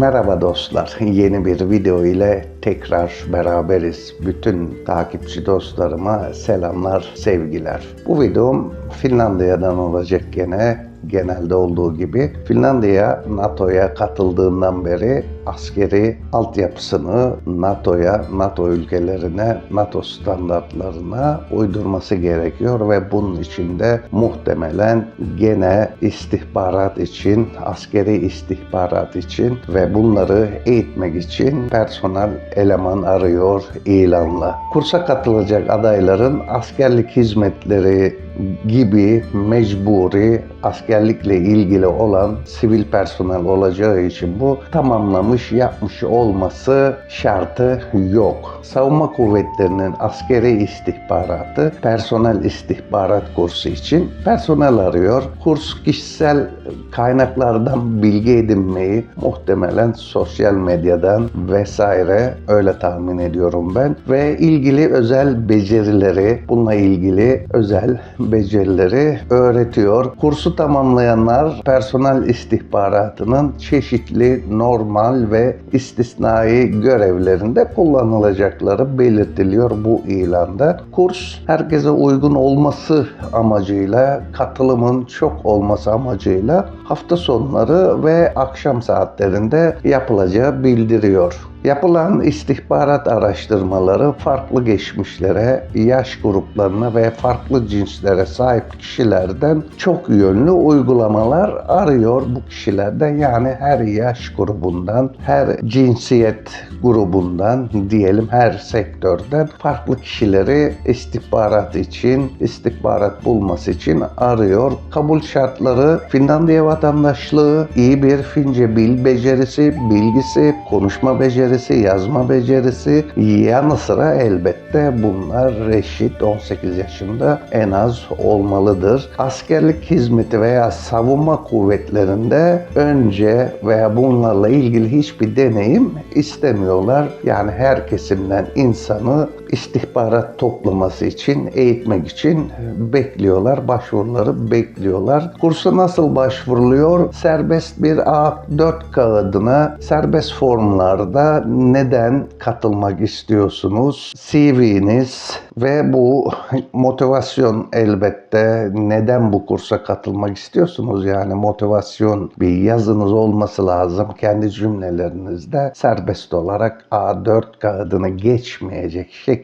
Merhaba dostlar. Yeni bir video ile tekrar beraberiz. Bütün takipçi dostlarıma selamlar, sevgiler. Bu videom Finlandiya'dan olacak gene genelde olduğu gibi Finlandiya NATO'ya katıldığından beri askeri altyapısını NATO'ya, NATO ülkelerine, NATO standartlarına uydurması gerekiyor ve bunun için de muhtemelen gene istihbarat için, askeri istihbarat için ve bunları eğitmek için personel eleman arıyor ilanla. Kursa katılacak adayların askerlik hizmetleri gibi mecburi askerlikle ilgili olan sivil personel olacağı için bu tamamlamış yapmış olması şartı yok. Savunma kuvvetlerinin askeri istihbaratı personel istihbarat kursu için personel arıyor. Kurs kişisel kaynaklardan bilgi edinmeyi muhtemelen sosyal medyadan vesaire öyle tahmin ediyorum ben ve ilgili özel becerileri bununla ilgili özel becerileri öğretiyor. Kursu tamamlayanlar personel istihbaratının çeşitli normal ve istisnai görevlerinde kullanılacakları belirtiliyor bu ilanda. Kurs herkese uygun olması amacıyla, katılımın çok olması amacıyla hafta sonları ve akşam saatlerinde yapılacağı bildiriyor. Yapılan istihbarat araştırmaları farklı geçmişlere, yaş gruplarına ve farklı cinslere sahip kişilerden çok yönlü uygulamalar arıyor bu kişilerden. Yani her yaş grubundan, her cinsiyet grubundan diyelim her sektörden farklı kişileri istihbarat için, istihbarat bulması için arıyor. Kabul şartları Finlandiya vatandaşlığı, iyi bir Fince bil becerisi, bilgisi, konuşma becerisi, yazma becerisi yanı sıra elbette bunlar reşit 18 yaşında en az olmalıdır. Askerlik hizmeti veya savunma kuvvetlerinde önce veya bunlarla ilgili hiçbir deneyim istemiyorlar. Yani her kesimden insanı istihbarat toplaması için, eğitmek için bekliyorlar. Başvuruları bekliyorlar. Kursa nasıl başvuruluyor? Serbest bir A4 kağıdına serbest formlarda neden katılmak istiyorsunuz? CV'niz ve bu motivasyon elbette neden bu kursa katılmak istiyorsunuz? Yani motivasyon bir yazınız olması lazım. Kendi cümlelerinizde serbest olarak A4 kağıdını geçmeyecek şekilde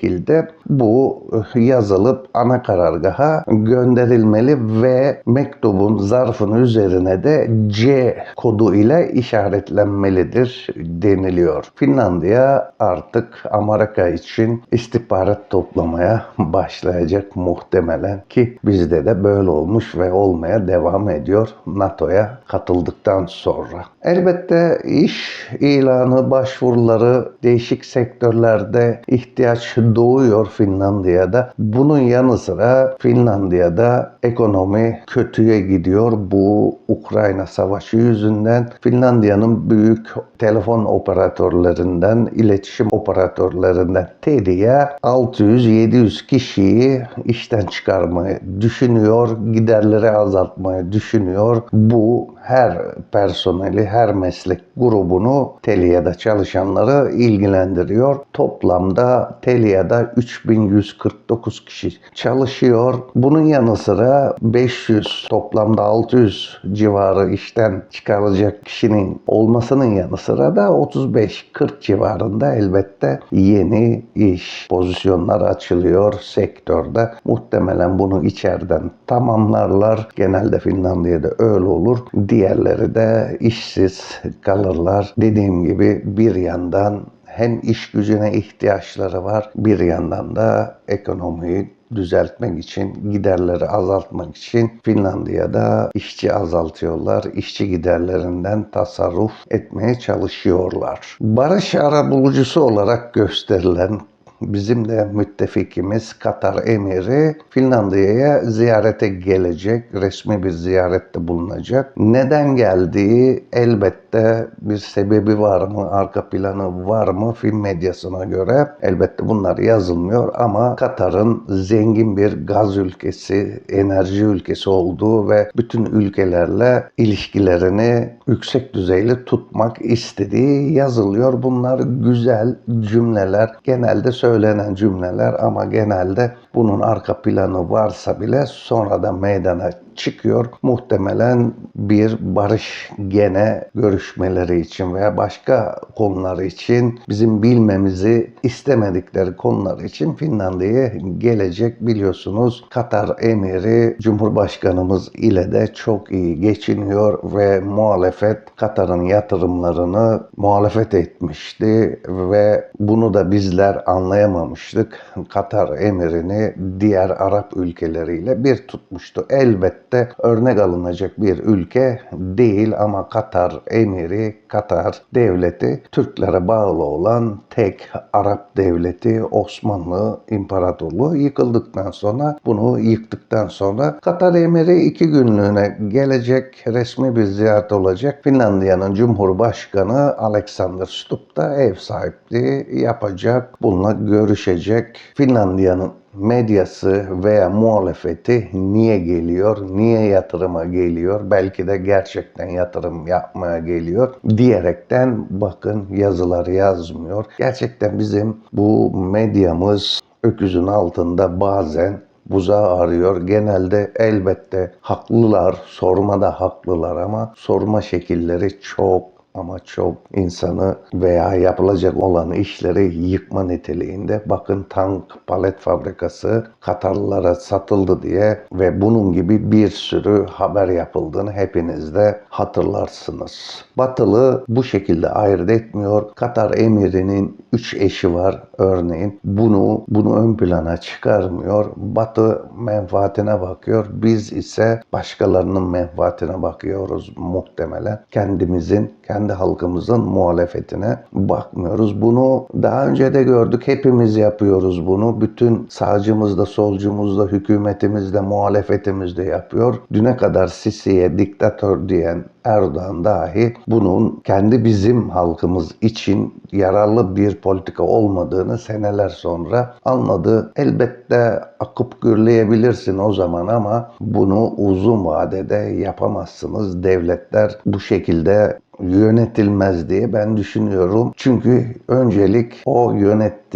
bu yazılıp ana karargaha gönderilmeli ve mektubun zarfın üzerine de C kodu ile işaretlenmelidir deniliyor. Finlandiya artık Amerika için istihbarat toplamaya başlayacak muhtemelen ki bizde de böyle olmuş ve olmaya devam ediyor NATO'ya katıldıktan sonra. Elbette iş ilanı başvuruları değişik sektörlerde ihtiyaç doğuyor Finlandiya'da. Bunun yanı sıra Finlandiya'da ekonomi kötüye gidiyor. Bu Ukrayna savaşı yüzünden Finlandiya'nın büyük telefon operatörlerinden, iletişim operatörlerinden Telia 600-700 kişiyi işten çıkarmayı düşünüyor, giderleri azaltmayı düşünüyor. Bu her personeli, her meslek grubunu Telia'da çalışanları ilgilendiriyor. Toplamda Telia'da 3149 kişi çalışıyor. Bunun yanı sıra 500 toplamda 600 civarı işten çıkarılacak kişinin olmasının yanı sıra da 35-40 civarında elbette yeni iş pozisyonları açılıyor sektörde. Muhtemelen bunu içeriden tamamlarlar. Genelde Finlandiya'da öyle olur. Diğerleri de işsiz kalırlar. Dediğim gibi bir yandan hem iş gücüne ihtiyaçları var, bir yandan da ekonomiyi düzeltmek için, giderleri azaltmak için Finlandiya'da işçi azaltıyorlar. İşçi giderlerinden tasarruf etmeye çalışıyorlar. Barış arabulucusu olarak gösterilen bizim de müttefikimiz Katar Emiri Finlandiya'ya ziyarete gelecek. Resmi bir ziyarette bulunacak. Neden geldiği elbette bir sebebi var mı, arka planı var mı film medyasına göre? Elbette bunlar yazılmıyor ama Katar'ın zengin bir gaz ülkesi, enerji ülkesi olduğu ve bütün ülkelerle ilişkilerini yüksek düzeyli tutmak istediği yazılıyor. Bunlar güzel cümleler, genelde söylenen cümleler ama genelde bunun arka planı varsa bile sonradan meydana çıkıyor. Muhtemelen bir barış gene görüşmeleri için veya başka konular için bizim bilmemizi istemedikleri konular için Finlandiya'ya gelecek biliyorsunuz. Katar emiri Cumhurbaşkanımız ile de çok iyi geçiniyor ve muhalefet Katar'ın yatırımlarını muhalefet etmişti ve bunu da bizler anlayamamıştık. Katar emirini diğer Arap ülkeleriyle bir tutmuştu. Elbette örnek alınacak bir ülke değil ama Katar emiri, Katar devleti Türklere bağlı olan tek Arap devleti Osmanlı İmparatorluğu yıkıldıktan sonra bunu yıktıktan sonra Katar emiri iki günlüğüne gelecek resmi bir ziyaret olacak. Finlandiya'nın Cumhurbaşkanı Alexander Stubb da ev sahipliği yapacak. Bununla görüşecek. Finlandiya'nın medyası veya muhalefeti niye geliyor, niye yatırıma geliyor, belki de gerçekten yatırım yapmaya geliyor diyerekten bakın yazılar yazmıyor. Gerçekten bizim bu medyamız öküzün altında bazen buzağı arıyor. Genelde elbette haklılar, sormada haklılar ama sorma şekilleri çok ama çok insanı veya yapılacak olan işleri yıkma niteliğinde. Bakın tank palet fabrikası Katarlılara satıldı diye ve bunun gibi bir sürü haber yapıldığını hepiniz de hatırlarsınız. Batılı bu şekilde ayırt etmiyor. Katar emirinin üç eşi var örneğin. Bunu bunu ön plana çıkarmıyor. Batı menfaatine bakıyor. Biz ise başkalarının menfaatine bakıyoruz muhtemelen. Kendimizin, kendi halkımızın muhalefetine bakmıyoruz. Bunu daha önce de gördük. Hepimiz yapıyoruz bunu. Bütün sağcımız da, solcumuz da, hükümetimiz de, muhalefetimiz de yapıyor. Düne kadar Sisi'ye diktatör diyen Erdoğan dahi bunun kendi bizim halkımız için yararlı bir politika olmadığını seneler sonra anladı. Elbette akıp gürleyebilirsin o zaman ama bunu uzun vadede yapamazsınız. Devletler bu şekilde yönetilmez diye ben düşünüyorum. Çünkü öncelik o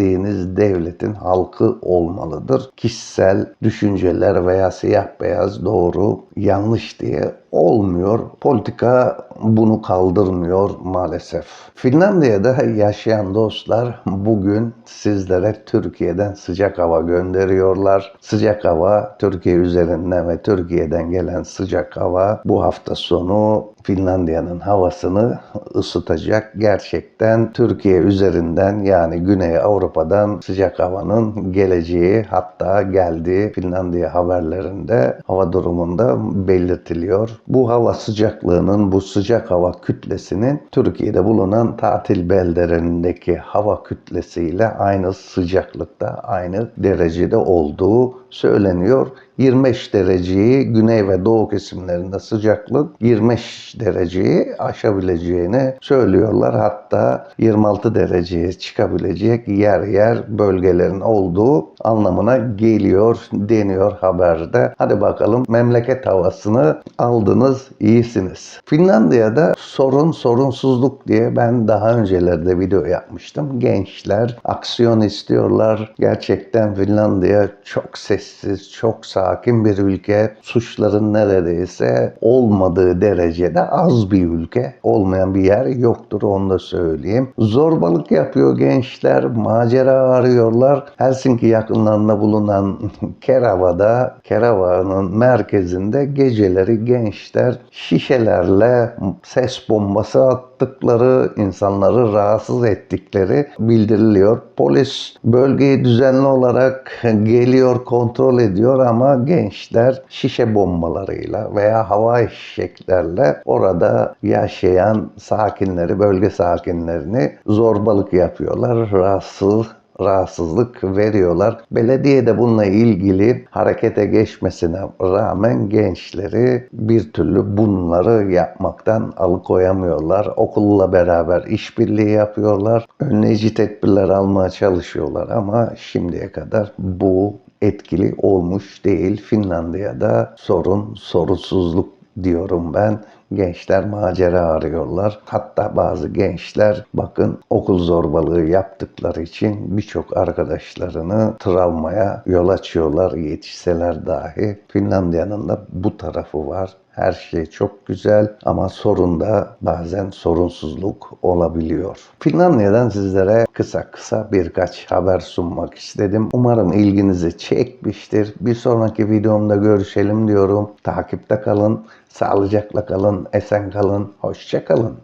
yönettiğiniz devletin halkı olmalıdır. Kişisel düşünceler veya siyah beyaz doğru yanlış diye olmuyor. Politika bunu kaldırmıyor maalesef. Finlandiya'da yaşayan dostlar bugün sizlere Türkiye'den sıcak hava gönderiyorlar. Sıcak hava Türkiye üzerinden ve Türkiye'den gelen sıcak hava bu hafta sonu Finlandiya'nın havasını ısıtacak. Gerçekten Türkiye üzerinden yani Güney Avrupa'dan sıcak havanın geleceği hatta geldiği Finlandiya haberlerinde hava durumunda belirtiliyor. Bu hava sıcaklığının, bu sıcak hava kütlesinin Türkiye'de bulunan tatil beldelerindeki hava kütlesiyle aynı sıcaklıkta, aynı derecede olduğu söyleniyor. 25 dereceyi güney ve doğu kesimlerinde sıcaklık 25 dereceyi aşabileceğini söylüyorlar. Hatta 26 dereceye çıkabilecek yer yer bölgelerin olduğu anlamına geliyor deniyor haberde. Hadi bakalım memleket havasını aldınız iyisiniz. Finlandiya'da sorun sorunsuzluk diye ben daha öncelerde video yapmıştım. Gençler aksiyon istiyorlar. Gerçekten Finlandiya çok sessiz, çok sakin bir ülke. Suçların neredeyse olmadığı derecede az bir ülke. Olmayan bir yer yoktur onu da söyleyeyim. Zorbalık yapıyor gençler, macera arıyorlar. Helsinki yakınlarında bulunan Kerava'da, Kerava'nın merkezinde geceleri gençler şişelerle ses bombası attıkları, insanları rahatsız ettikleri bildiriliyor. Polis bölgeyi düzenli olarak geliyor, kontrol ediyor ama gençler şişe bombalarıyla veya hava eşeklerle orada yaşayan sakinleri, bölge sakinlerini zorbalık yapıyorlar, rahatsız rahatsızlık veriyorlar. Belediye de bununla ilgili harekete geçmesine rağmen gençleri bir türlü bunları yapmaktan alıkoyamıyorlar. Okulla beraber işbirliği yapıyorlar. Önleyici tedbirler almaya çalışıyorlar ama şimdiye kadar bu etkili olmuş değil. Finlandiya'da sorun sorunsuzluk diyorum ben. Gençler macera arıyorlar. Hatta bazı gençler bakın okul zorbalığı yaptıkları için birçok arkadaşlarını travmaya yol açıyorlar yetişseler dahi. Finlandiya'nın da bu tarafı var. Her şey çok güzel ama sorunda bazen sorunsuzluk olabiliyor. Finlandiya'dan sizlere kısa kısa birkaç haber sunmak istedim. Umarım ilginizi çekmiştir. Bir sonraki videomda görüşelim diyorum. Takipte kalın, sağlıcakla kalın, esen kalın, hoşça kalın.